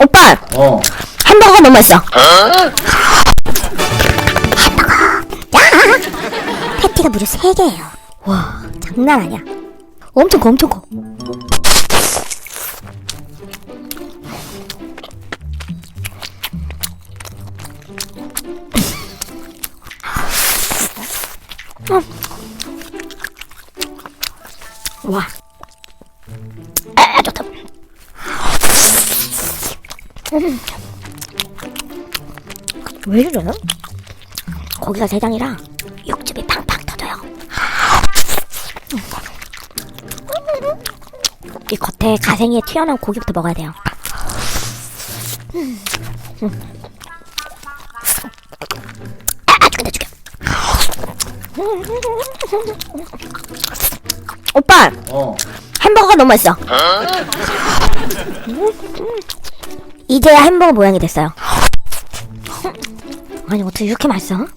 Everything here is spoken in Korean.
오빠 어. 햄버거가 너무 맛있어. 패티가 무려 3개예요. 와, 장난 아니야. 엄청 커, 엄청 커. 음. 와. 아, 좋다. 왜 이러나? 고기가 세 장이라 육즙이 팡팡 터져요. 이 겉에 가생이에 튀어나온 고기부터 먹어야 돼요. 아, 죽겠다, 죽여. 오빠, 어. 햄버거가 너무 맛있어. 이제야 햄버거 모양이 됐어요. 아니 어떻게 이렇게 맛있어?